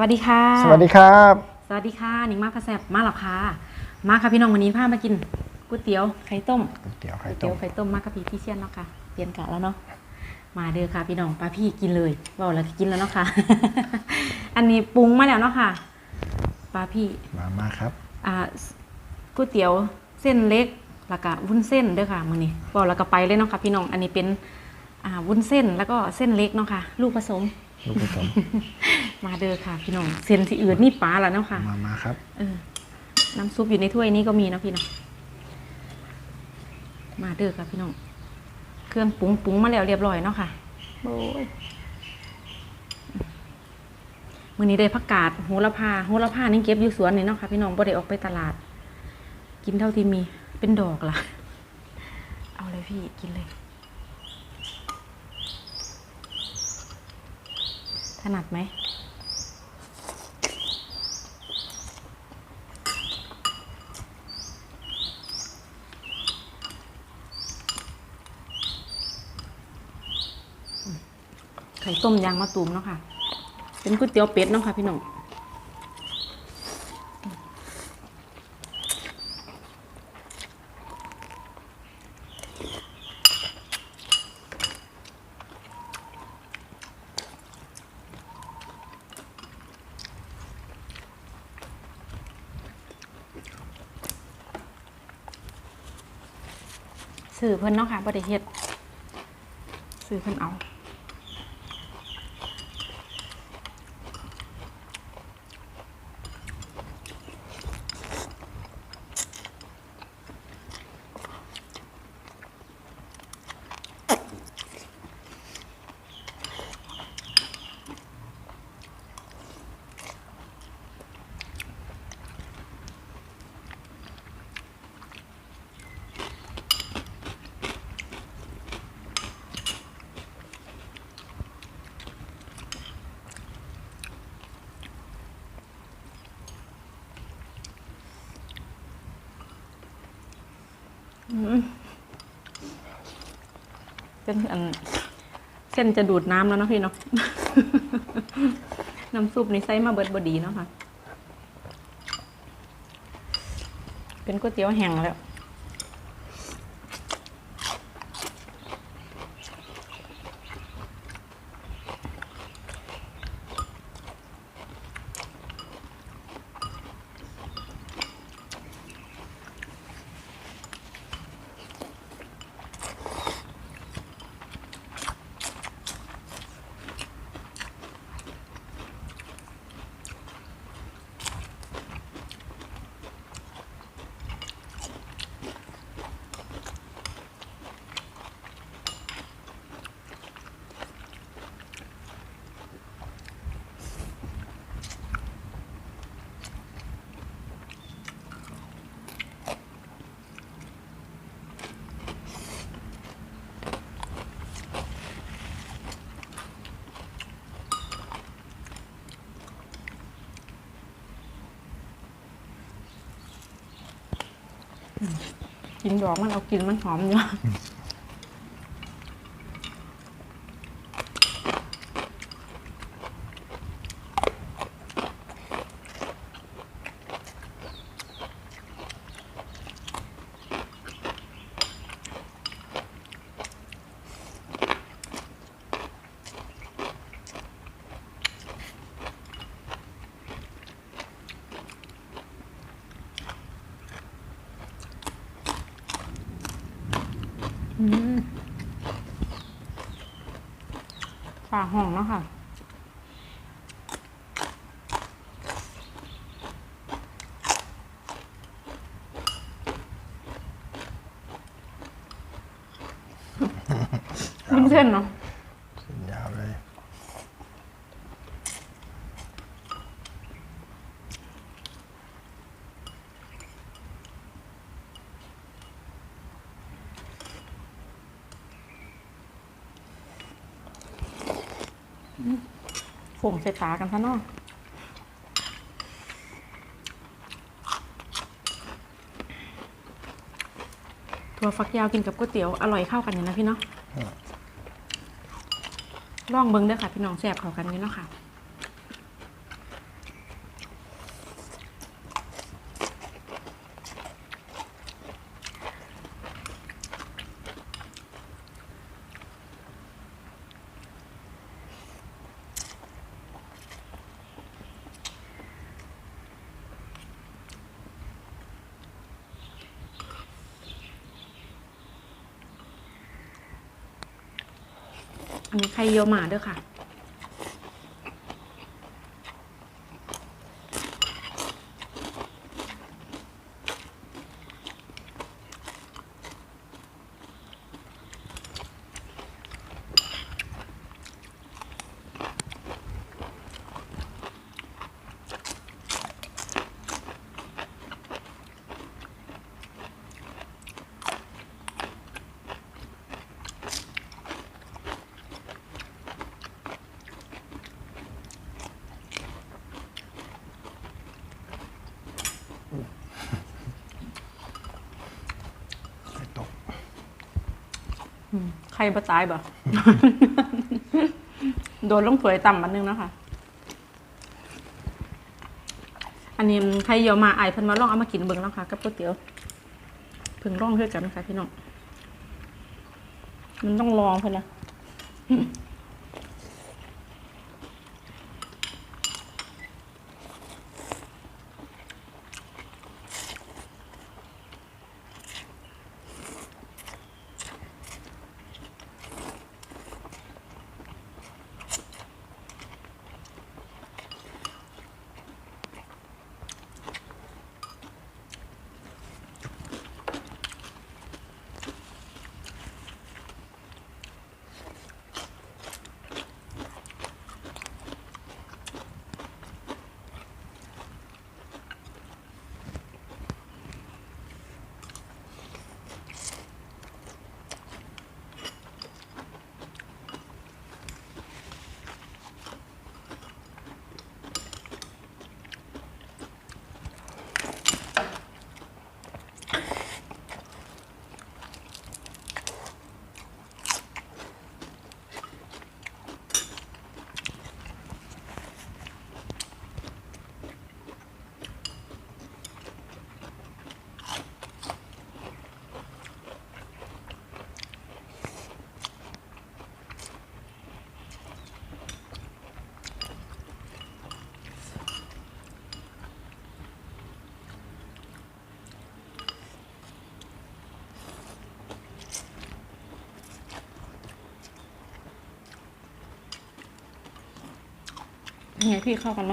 วัสดีค่ะ สวัสดีครับ สวัสดีค่ะหนิงมาพาแซบมาหรอคะมาค่ะพี่น้องวันนี้พามากินก๋วยเตี๋ยวไข่ต้มก๋วยเตี๋ยวไข่ก๋วยต้เตี๋ยมวไข่ต้มมากกับพี่พี่เชียนเนาะค่ะเปลี่ยนกะแล้วเนาะมาเด้อค่ะ พี่น้องปลาพี่กินเลยบอกแล้วกินแล้วเนาะค่ะ อันนี้ปรุงมาแล้วเนาะค่ะปลาพี่มามาครับอ่าก๋วยเตี๋ยวเส้นเล็กแล้วก็วุ้นเส้นเด้อค่ะมื้อนี้บอกแล้วก็ไปเลยเนาะค่ะ พี่น้องอันนี้เป็นอ่าวุ้นเส้นแล้วก็เส้นเล็กเนาะค่ะ ลูกผสมลูกผสม มาเด้อค่ะพี่น้องเส้นที่อื่นนี่ปลาแล้วเนาะค่ะมามาครับเออน้ำซุปอยู่ในถ้วยนี้ก็มีเนาะพี่เนาะมาเด้อค่ะพี่น้องเครื่องปรุงปรุงมาแล้วเรียบร้อยเนาะค่ะโอ้ยมื้อนี้ได้ผักกาดโหระพาโหระพานี่เก็บอยู่สวนนี่เนาะค่ะพี่น้องบ่ได้ออกไปตลาด กินเท่าที่มีเป็นดอกล่ะ เอาเลยพี่กินเลยถนัดไหม ข่ต้มยางมะตูมเนาะค่ะ เป็นก๋วยเตี๋ยวเป็ดเนาะค่ะพี่น้องสื่อเพิ่นเนาะค่ะบ่ได้เฮ็ดสื่อเพิ่นเอา เส้นอันเส้นจะดูดน้ำแล้วเนาะพี่เนาะ น้ำซุปนี่ใส่มาเบิดบดีเนาะค่ะ เป็นก๋วยเตี๋ยวแห้งแล้ว กินดอกมันเอากินมันหอมเนาห่องเนาะค่ะวุ้นเส้นเนาะ เส้นยาวเลย ผงใส่ตากันซะเนาะถั่วฟักยาวกินกับก๋วยเตี๋ยวอร่อยเข้ากันอยู่นะพี่เนาะลองเบิ้งเด้อค่ะ พี่น้องแซ่บเข้ากันอยู่เนาะค่ะ อันนี้ไข่เยียวหมาด้วยค่ะ ใครประตายบ่ โดนลงถวยต่ำมันนึงนะคะ อันนี้ใครเยามาไอายเพิ่นมาลองเอามากินเบิ่งแล้วค่ะกับก๋วยเตี๋ยวเพิ่งลองด้วยกันค่ะพี่น้อง มันต้องลองเพิ่นละ ไงพี่เข้ากันไหม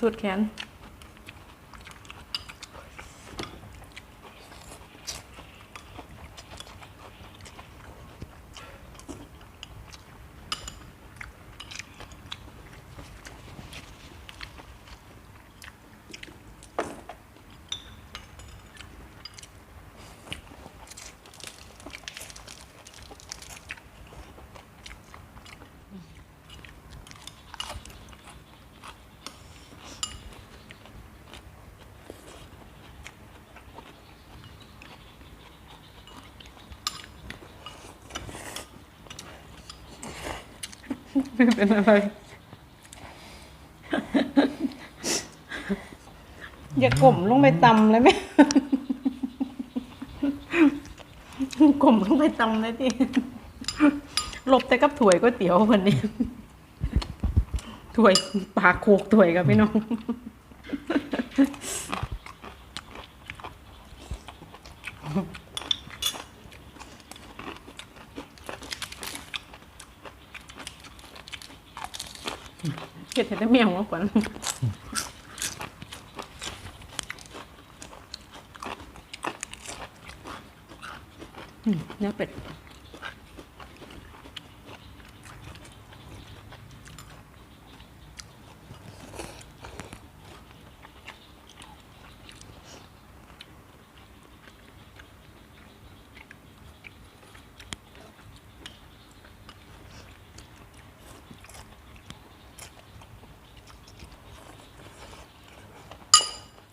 สุดแขน ไม่เป็นอะไร อย่ากล่มลงไปตำเลยไหมกล่มลงไปตำเลยที่หลบแต่กับถ้วยก๋วยเตี๋ยววันนี้ถ้วยปากโคกถ้วยกับพี่น้อง ดเห็ดได้เมียงมากกว่าอืมเนื้อเป็ด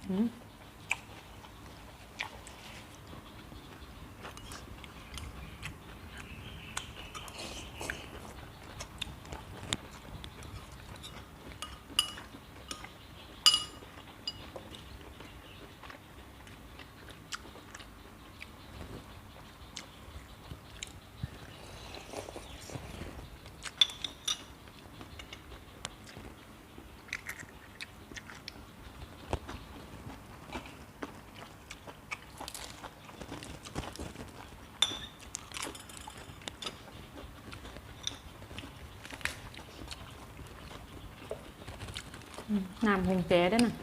อืม น้ำหงแจด้วยนะ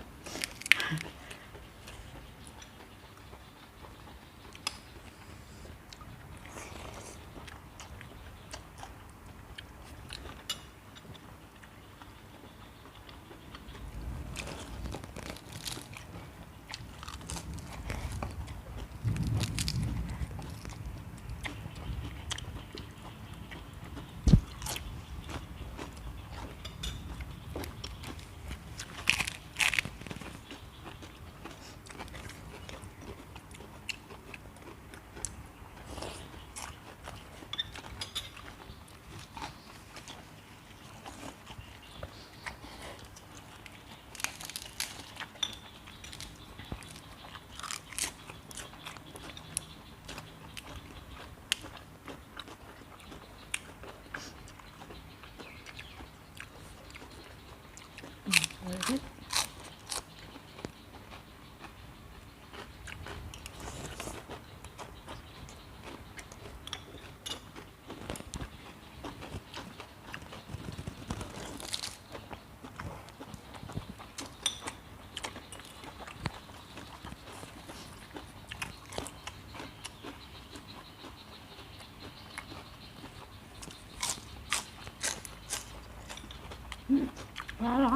ร้อ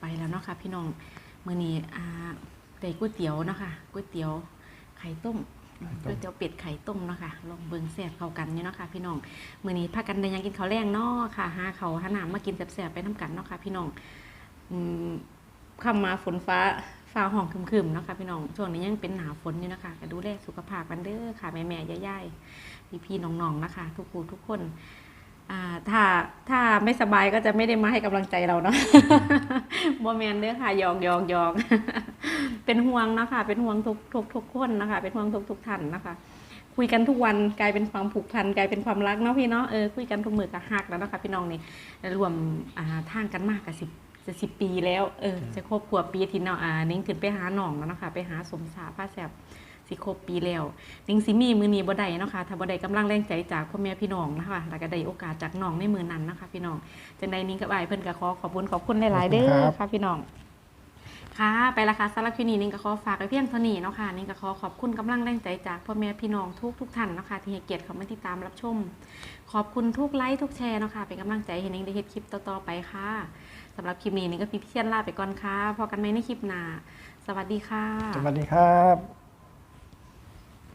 ไปแล้วเนาะค่ะพี่น้องมื้อนี้อ่าได้ก๋วยเตี๋ยวเนาะค่ะก๋วยเตี๋ยวไข่ต้มก๋วยเตี๋ยวเป็ดไข่ต้มเนาะค่ะลองเบิ่งแซ่บเข้ากันนี่เนาะค่ะพี่น้องมื้อนี้พากันได้หยังกินข้าวแรงเนาะค่ะหาข้าวหาน้ำมากินแซ่บๆไปน้กันเนาะค่ะพี่น้องอืมค่ำมาฝนฟ้าฟ้าห้องครึมๆเนาะค่ะพี่น้องช่วงนี้ยังเป็นหนาฝนอยู่นะคะก็ดูแลสุขภาพกันเด้อค่ะแม่ๆย่ายๆพี่ๆน้องๆนะคะ ทุกผู้ทุกคนอ่า ถ้าถ้าไม่สบายก็จะไม่ได้มาให้กำลังใจเราเนาะโมเมนเด้อค่ะหยอกหยอกหยอกเป็นห่วงเนาะคะเป็นห่วงทุกทุกทุกคนนะคะ เป็นห่วงทุกทุกท่านนะคะ คุยกันทุกวันกลายเป็นความผูกพันกลายเป็นความรักเนาะพี่เนาะเออคุยกันทุกมือกับหักแล้วเนาะคะ พี่น้องนี่รวมอ่าทางกันมากกับสิบจะสิบปีแล้วเออจะครบขวบปีที่เนาะอ่านิ้งขึ้นไปหาหนองแล้วเนาะคะ ไปหาสมสาผ้าแสบ สิครบปีแล้วนิ้งสิมีมือนี้บ่ได้เนาะค่ะถ้าบ่ได้กำลังแรงใจจากพ่อแม่พี่น้องนะคะแล้วก็ได้โอกาสจากน้องในมือนั้นนะคะ พี่น้องจังใดนิ้งกับอายเพิ่นก็ขอขอบคุณขอบคุณหลายๆเด้อค่ะพี่น้องค่ะไปละค่ะสำหรับคลิปนี้นิ่งก็ขอฝากไว้เพียงเท่านี้เนาะค่ะนิ่งก็ขอขอบคุณกำลังแรงใจจากพ่อแม่พี่น้องทุกทุกๆท่านเนาะค่ะที่ให้เกียรติเขามาติดตามรับชม ขอบคุณทุกไลค์ทุกแชร์เนาะค่ะเป็นกำลังใจให้นิ่งได้เฮ็ดคลิปต่อๆไปค่ะสำหรับคลิปนี้นิ่งก็พี่เพียนลาไปก่อนค่ะพอกันไหมในคลิปหน้าสวัสดีค่ะ สวัสดีครับ